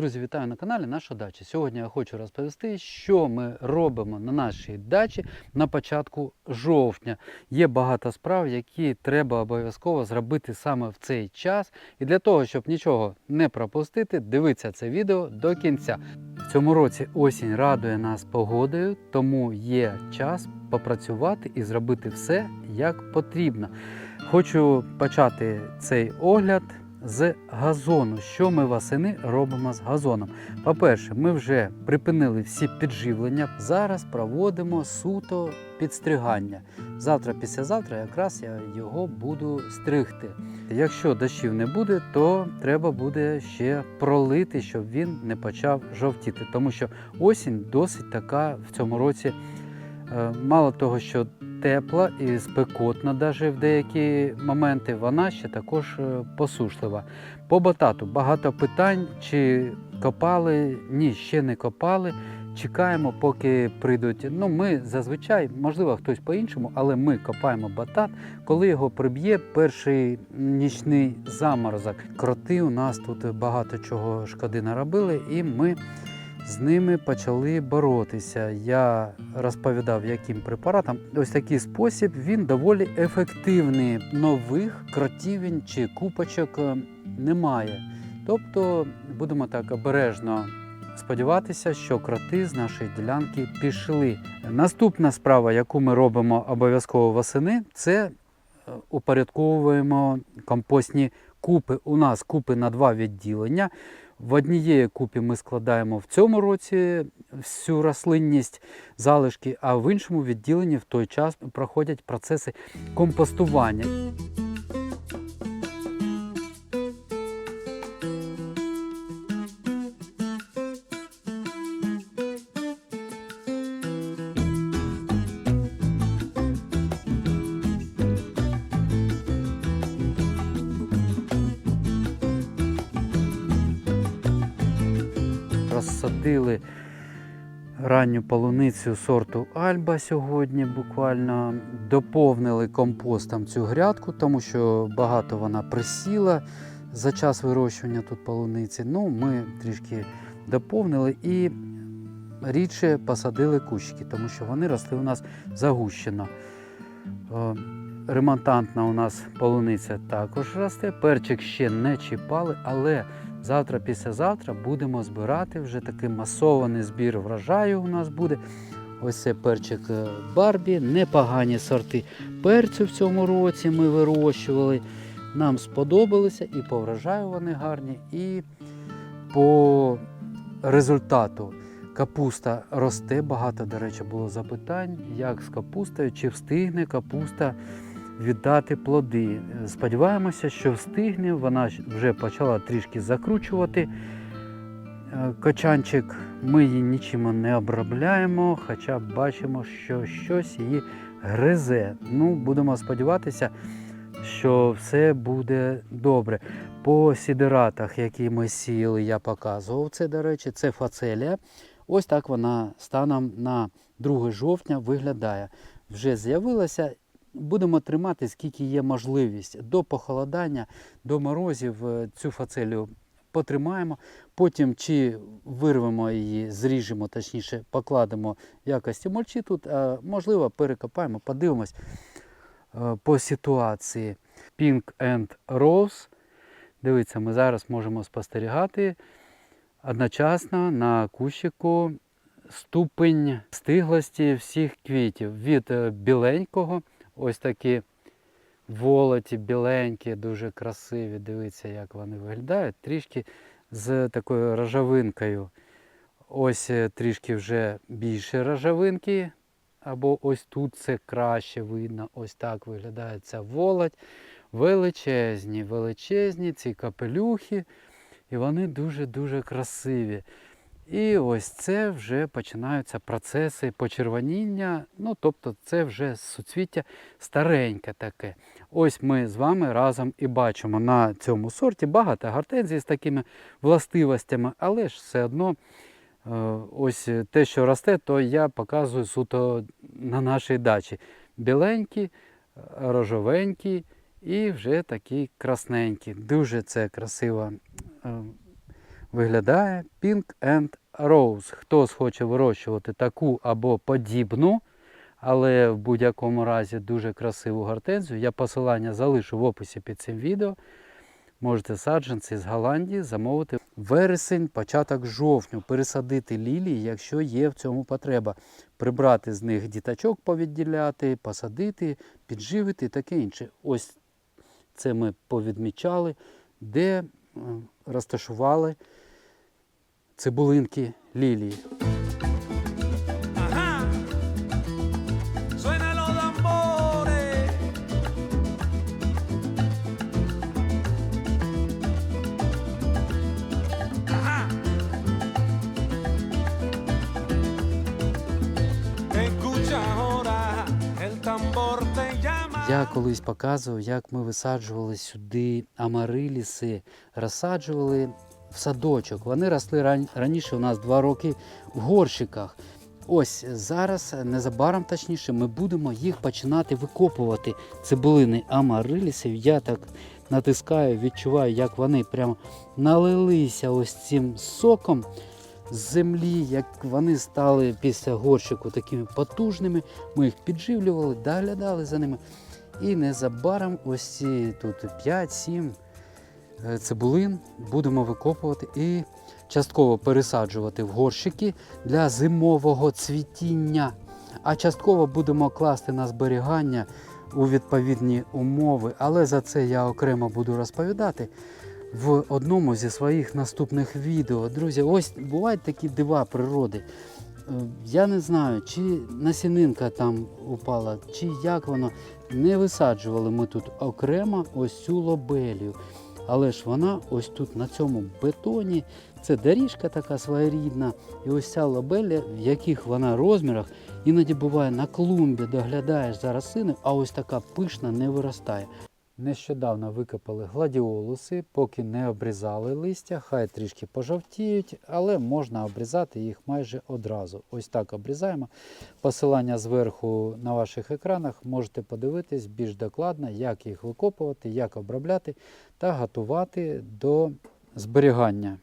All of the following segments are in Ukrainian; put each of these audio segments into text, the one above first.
Друзі, вітаю на каналі Наша дача. Сьогодні я хочу розповісти, що ми робимо на нашій дачі на початку жовтня. Є багато справ, які треба обов'язково зробити саме в цей час. І для того, щоб нічого не пропустити, дивіться це відео до кінця. В цьому році осінь радує нас погодою, тому є час попрацювати і зробити все як потрібно. Хочу почати цей огляд з газону. Що ми восени робимо з газоном? По-перше, ми вже припинили всі підживлення. Зараз проводимо суто підстригання. Завтра, післязавтра, якраз я його буду стригти. Якщо дощів не буде, то треба буде ще пролити, щоб він не почав жовтіти. Тому що осінь досить така в цьому році. е, Мало того, що тепла і спекотна, навіть в деякі моменти, вона ще також е, посушлива. По батату багато питань, чи копали, ні, ще не копали. Чекаємо, поки прийдуть. Ну, ми зазвичай, можливо, хтось по-іншому, але ми копаємо батат, коли його приб'є перший нічний заморозок. Кроти у нас тут багато чого шкоди наробили, і ми з ними почали боротися. Я розповідав, яким препаратом. Ось такий спосіб він доволі ефективний. Нових кротівень чи купочок е, немає. Тобто будемо так обережно сподіватися, що кроти з нашої ділянки пішли. Наступна справа, яку ми робимо обов'язково восени, це е, упорядковуємо компостні купи. У нас купи на два відділення. В однієї купі ми складаємо в цьому році всю рослинність залишки, а в іншому відділенні в той час проходять процеси компостування. Розсадили ранню полуницю сорту Альба сьогодні буквально доповнили компостом цю грядку, тому що багато вона присіла за час вирощування тут полуниці. Ну, ми трішки доповнили і рідше посадили кущики, тому що вони росли у нас загущено. Ремонтантна у нас полуниця також росте. Перчик ще не чіпали, але завтра, післязавтра будемо збирати вже такий масований збір врожаю у нас буде. Ось це перчик е, Барбі, непогані сорти перцю в цьому році ми вирощували. Нам сподобалися і по врожаю вони гарні, і по результату. Капуста росте, багато, до речі, було запитань, як з капустою, чи встигне капуста віддати плоди. Сподіваємося, що встигне. Вона вже почала трішки закручувати е, кочанчик. Ми її нічим не обробляємо, хоча бачимо, що щось її гризе. Ну, будемо сподіватися, що все буде добре. По сідератах, які ми сіяли, я показував це, до речі, це фацелія. Ось так вона станом на 2 жовтня виглядає. Вже з'явилася. Будемо тримати, скільки є можливість. До похолодання, до морозів е, цю фацелію потримаємо. Потім чи вирвемо її, зріжемо, точніше, покладемо в якості мульчі тут, а можливо, перекопаємо, подивимось е, по ситуації. Pink and Rose. Дивіться, ми зараз можемо спостерігати одночасно на кущику ступень стиглості всіх квітів. Від е, біленького, ось такі волоті, біленькі, дуже красиві. Дивіться, як вони виглядають. Трішки з такою рожавинкою. Ось е, трішки вже більше рожавинки. Або ось тут це краще видно. Ось так виглядає ця волоть. Величезні, величезні ці капелюхи. І вони дуже-дуже красиві. І ось це вже починаються процеси почервоніння. Ну, тобто це вже суцвіття стареньке таке. Ось ми з вами разом і бачимо на цьому сорті багато гортензій з такими властивостями, але ж все одно е, ось те, що росте, то я показую суто на нашій дачі. Біленькі, рожовенькі і вже такі красненькі. Дуже це красиво е, виглядає Pink and Rose. Хтось хоче вирощувати таку або подібну, але в будь-якому разі дуже красиву гортензію. Я посилання залишу в описі під цим відео. Можете саджанці з Голландії замовити вересень, початок жовтню, пересадити лілії, якщо є в цьому потреба. Прибрати з них діточок, повідділяти, посадити, підживити і таке інше. Ось це ми повідмічали, де е, розташували цибулинки лілії. Я колись показував, як ми висаджували сюди амариліси, розсаджували в садочок. Вони росли раніше у нас два роки в горщиках. Ось зараз, незабаром точніше, ми будемо їх починати викопувати. Цибулини амарилісів. Я так натискаю, відчуваю, як вони прямо налилися ось цим соком з землі, як вони стали після горщику такими потужними. Ми їх підживлювали, доглядали за ними. І незабаром ось ці тут 5-7 е, цибулин будемо викопувати і частково пересаджувати в горщики для зимового цвітіння. А частково будемо класти на зберігання у відповідні умови. Але за це я окремо буду розповідати в одному зі своїх наступних відео. Друзі, ось бувають такі дива природи. Е, Я не знаю, чи насінинка там упала, чи як воно. Не висаджували ми тут окремо ось цю лобелію. Але ж вона ось тут на цьому бетоні, це доріжка така своєрідна. І ось ця лобеля, в яких вона розмірах, іноді буває на клумбі, доглядаєш за рослиною, а ось така пишна не виростає. Нещодавно викопали гладіолуси, поки не обрізали листя, хай трішки пожовтіють, але можна обрізати їх майже одразу. Ось так обрізаємо. Посилання зверху на ваших екранах можете подивитись більш докладно, як їх викопувати, як обробляти та готувати до зберігання.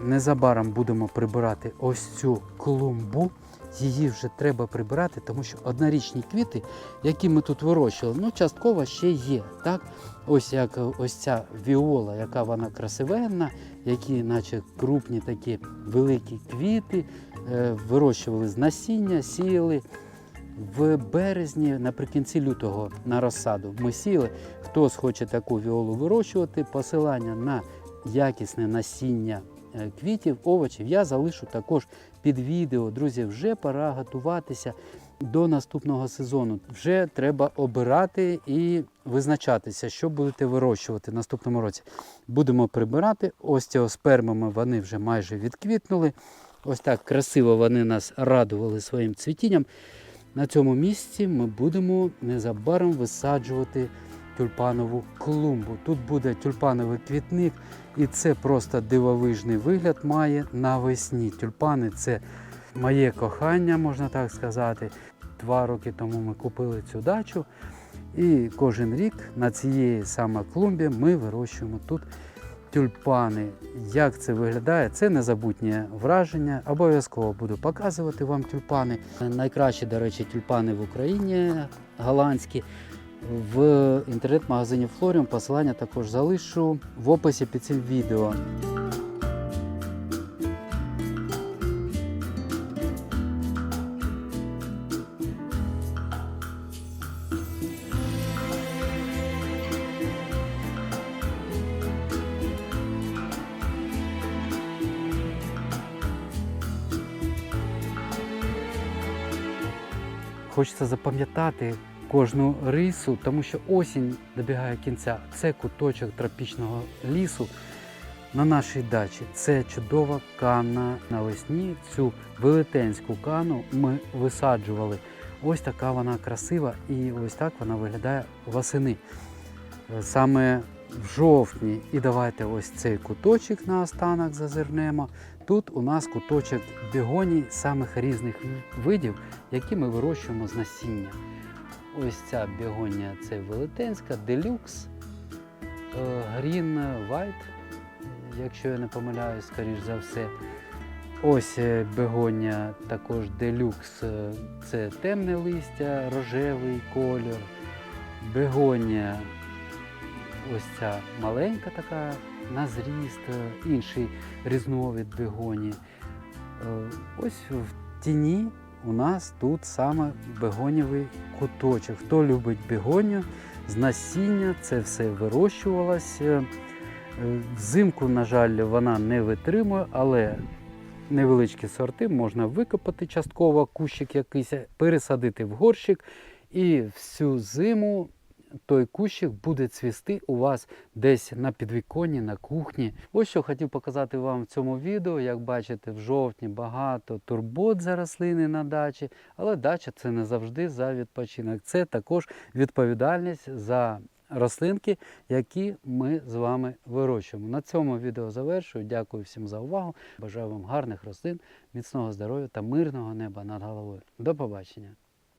Незабаром будемо прибирати ось цю клумбу. Її вже треба прибирати, тому що однорічні квіти, які ми тут вирощували, ну частково ще є. Так? Ось як ось ця віола, яка вона красивенна, які, наче крупні такі великі квіти, е, вирощували з насіння, сіяли. В березні, наприкінці лютого на розсаду ми сіяли. Хто схоче таку віолу вирощувати, посилання на якісне насіння квітів, овочів я залишу також під відео. Друзі, вже пора готуватися до наступного сезону. Вже треба обирати і визначатися, що будете вирощувати в наступному році. Будемо прибирати. Ось цього спермами вони вже майже відквітнули. Ось так красиво вони нас радували своїм цвітінням. На цьому місці ми будемо незабаром висаджувати тюльпанову клумбу. Тут буде тюльпановий квітник, і це просто дивовижний вигляд має навесні. Тюльпани це моє кохання, можна так сказати. Два роки тому ми купили цю дачу, і кожен рік на цієї саме клумбі ми вирощуємо тут тюльпани. Як це виглядає? Це незабутнє враження. Обов'язково буду показувати вам тюльпани. Найкращі, до речі, тюльпани в Україні голландські. В інтернет-магазині Флоріум посилання також залишу в описі під цим відео. Хочеться запам'ятати кожну рису, тому що осінь добігає кінця. Це куточок тропічного лісу на нашій дачі. Це чудова канна навесні. Цю велетенську кану ми висаджували. Ось така вона красива і ось так вона виглядає восени. Саме в жовтні. І давайте ось цей куточок на останок зазирнемо. Тут у нас куточок бігоній самих різних видів, які ми вирощуємо з насіння. Ось ця бігонія це велетенська, делюкс, е, Green White, якщо я не помиляюсь, скоріш за все. Ось е, бегонія також делюкс, е, це темне листя, рожевий колір. Бегонія ось ця маленька така на зріст, інший різновид бегонії. Е, Ось в тіні у нас тут саме бегонєвий куточок. Хто любить бегонію, з насіння це все вирощувалося. Е, Взимку, на жаль, вона не витримує, але невеличкі сорти можна викопати частково кущик якийсь, пересадити в горщик, і всю зиму той кущик буде цвісти у вас десь на підвіконні, на кухні. Ось що хотів показати вам в цьому відео. Як бачите, в жовтні багато турбот за рослини на дачі, але дача це не завжди за відпочинок. Це також відповідальність за рослинки, які ми з вами вирощуємо. На цьому відео завершую. Дякую всім за увагу. Бажаю вам гарних рослин, міцного здоров'я та мирного неба над головою. До побачення!